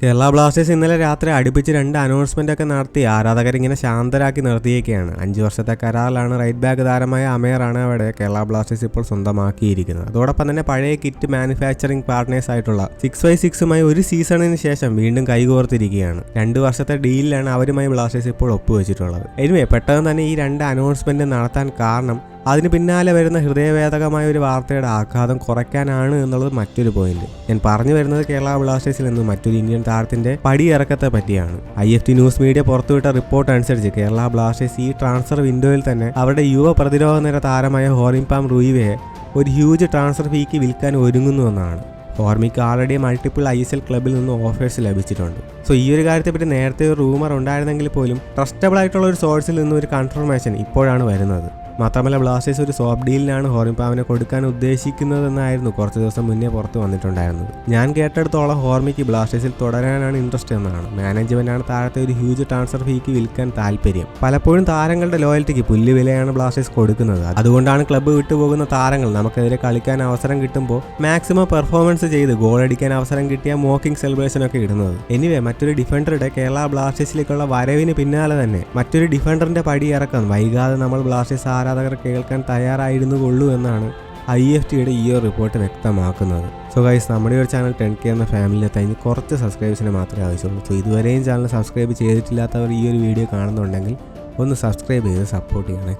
Kerala Blasters ഇന്നലെ രാത്രി അടുപ്പിച്ച് രണ്ട് അനൗൺസ്മെന്റ് ഒക്കെ നടത്തി. ആരാധകരിങ്ങനെ ശാന്തരാക്കി നിർത്തിയേക്കാണ് അഞ്ച് വർഷത്തെ കരാറിലാണ് റൈറ്റ് ബാക്ക് താരമായ അമേറാണ് അവിടെ കേരള ബ്ലാസ്റ്റേഴ്സ് ഇപ്പോൾ സ്വന്തമാക്കിയിരിക്കുന്നത്. അതോടൊപ്പം തന്നെ പഴയ കിറ്റ് മാനുഫാക്ചറിംഗ് പാർട്ട്നേഴ്സ് ആയിട്ടുള്ള സിക്സ് ബൈ സിക്സുമായി ഒരു സീസണിന് ശേഷം വീണ്ടും കൈകോർത്തിരിക്കുകയാണ്. രണ്ട് വർഷത്തെ ഡീലിലാണ് അവരുമായി ബ്ലാസ്റ്റേഴ്സ് ഇപ്പോൾ ഒപ്പുവെച്ചിട്ടുള്ളത്. എനിവേ പെട്ടെന്ന് തന്നെ ഈ രണ്ട് അനൗൺസ്മെന്റ് നടത്താൻ കാരണം അതിന് പിന്നാലെ വരുന്ന ഹൃദയവേദകമായ ഒരു വാർത്തയുടെ ആഘാതം കുറയ്ക്കാനാണ് എന്നുള്ളത് മറ്റൊരു പോയിന്റ് ഞാൻ പറഞ്ഞു വരുന്നത് കേരള ബ്ലാസ്റ്റേഴ്സിൽ നിന്ന് മറ്റൊരു ഇന്ത്യൻ താരത്തിന്റെ പടിയിറക്കത്തെ പറ്റിയാണ്. I F T news media പുറത്തുവിട്ട റിപ്പോർട്ട് അനുസരിച്ച് കേരള ബ്ലാസ്റ്റേഴ്സ് ഈ ട്രാൻസ്ഫർ വിൻഡോയിൽ തന്നെ അവരുടെ യുവ പ്രതിരോധ നിര താരമായ ഹോറിംപാം റൂയിവയെ ഒരു ഹ്യൂജ് ട്രാൻസ്ഫർ ഫീക്ക് വിൽക്കാൻ ഒരുങ്ങുന്നു എന്നാണ്. ഹോർമിക്ക് already multiple I S L ക്ലബിൽ നിന്ന് ഓഫേഴ്സ് ലഭിച്ചിട്ടുണ്ട്. സോ ഈ ഒരു കാര്യത്തെ പറ്റി നേരത്തെ ഒരു റൂമർ ഉണ്ടായിരുന്നെങ്കിൽ പോലും ട്രസ്റ്റബിൾ ആയിട്ടുള്ള ഒരു സോഴ്സിൽ നിന്ന് ഒരു കൺഫർമേഷൻ ഇപ്പോഴാണ് വരുന്നത്. മാത്രമല്ല ബ്ലാസ്റ്റേഴ്സ് ഒരു സോപ്പ് ഡീലിനാണ് ഹോർമിപ്പാവിനെ കൊടുക്കാൻ ഉദ്ദേശിക്കുന്നതെന്നായിരുന്നു കുറച്ച് ദിവസം മുന്നേ പുറത്ത് വന്നിട്ടുണ്ടായിരുന്നത്. ഞാൻ കേട്ടെടുത്തോളം ഹോർമിക്ക് ബ്ലാസ്റ്റേഴ്സിൽ തുടരാനാണ് ഇൻട്രസ്റ്റ് എന്നാണ് മാനേജ്മെന്റാണ് താഴത്തെ ഒരു ഹ്യൂജ് ട്രാൻസ്ഫർ ഫീക്ക് വിൽക്കാൻ താല്പര്യം. പലപ്പോഴും താരങ്ങളുടെ ലോയൽറ്റിക്ക് പുല്ല് വിലയാണ് ബ്ലാസ്റ്റേഴ്സ് കൊടുക്കുന്നത്. അതുകൊണ്ടാണ് ക്ലബ്ബ് വിട്ടുപോകുന്ന താരങ്ങൾ നമുക്കെതിരെ കളിക്കാൻ അവസരം കിട്ടുമ്പോൾ മാക്സിമം പെർഫോമൻസ് ചെയ്ത് ഗോൾ അടിക്കാൻ അവസരം കിട്ടിയ മോക്കിംഗ് സെലിബ്രേഷൻ ഒക്കെ ഇടുന്നത്. എനിവേ മറ്റൊരു ഡിഫൻഡറുടെ കേരള ബ്ലാസ്റ്റേഴ്സിലേക്കുള്ള വരവിന് പിന്നാലെ തന്നെ മറ്റൊരു ഡിഫൻഡറിന്റെ പടി ഇറക്കാൻ വൈകാതെ നമ്മൾ ബ്ലാസ്റ്റേഴ്സ് ആരാധകർ കേൾക്കാൻ തയ്യാറായിരുന്നു കൊള്ളൂ എന്നാണ് ഐ എഫ് ടിയുടെ ഈ ഒരു റിപ്പോർട്ട് വ്യക്തമാക്കുന്നത്. സോ ഗൈസ് നമ്മുടെ ഒരു ചാനൽ ടെൻ കെ എന്ന ഫാമിലിയിൽ ഇനി കുറച്ച് സബ്സ്ക്രൈബേഴ്സിനെ മാത്രമേ ആവശ്യമുള്ളൂ. സോ ഇതുവരെയും ചാനൽ സബ്സ്ക്രൈബ് ചെയ്തിട്ടില്ലാത്തവർ ഈ ഒരു വീഡിയോ കാണുന്നുണ്ടെങ്കിൽ ഒന്ന് സബ്സ്ക്രൈബ് ചെയ്ത് സപ്പോർട്ട് ചെയ്യണേ.